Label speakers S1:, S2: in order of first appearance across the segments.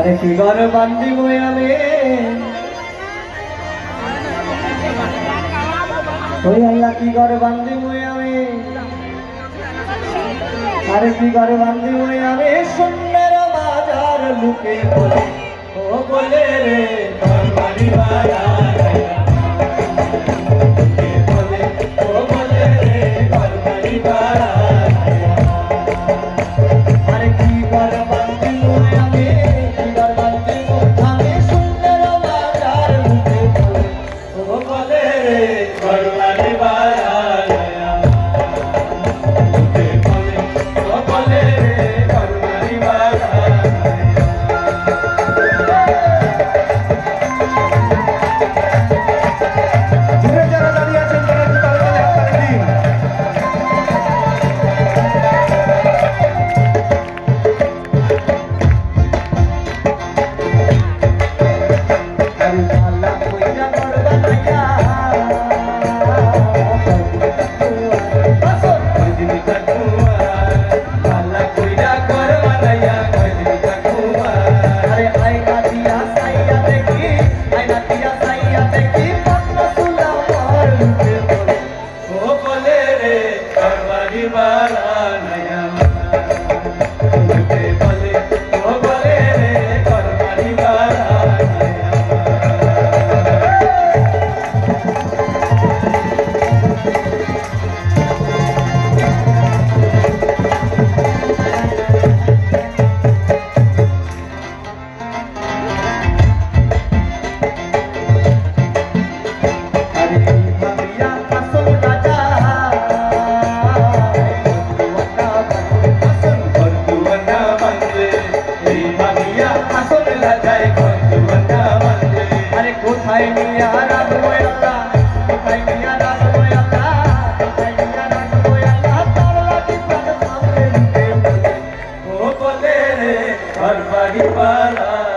S1: আরে কি ঘর বান্দি বয়ালে। ওই আল্লাহ কি ঘর বান্দি বয়ালে? আরে কি ঘর বান্দি বয়ালে, সুন্দর বাজার লুকে ও বলে রে বাড়ি বাড়ি Fatima দিয়া আসলে লাগায় বন্ধু বান্দা আরে কোথায় নিয়া রাখব আল্লাহ কোথায় নিয়া রাখব আল্লাহ কোথায় নিয়া রাখব আল্লাহ তার লাগি পাতা সামনে নিতে ও বলে রে ঘর বাড়ি পালা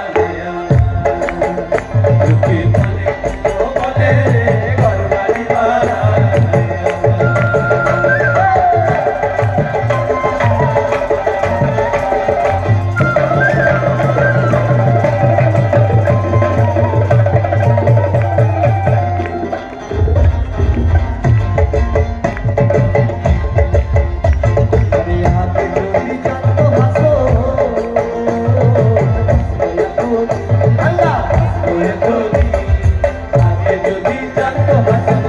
S1: Tá me tomando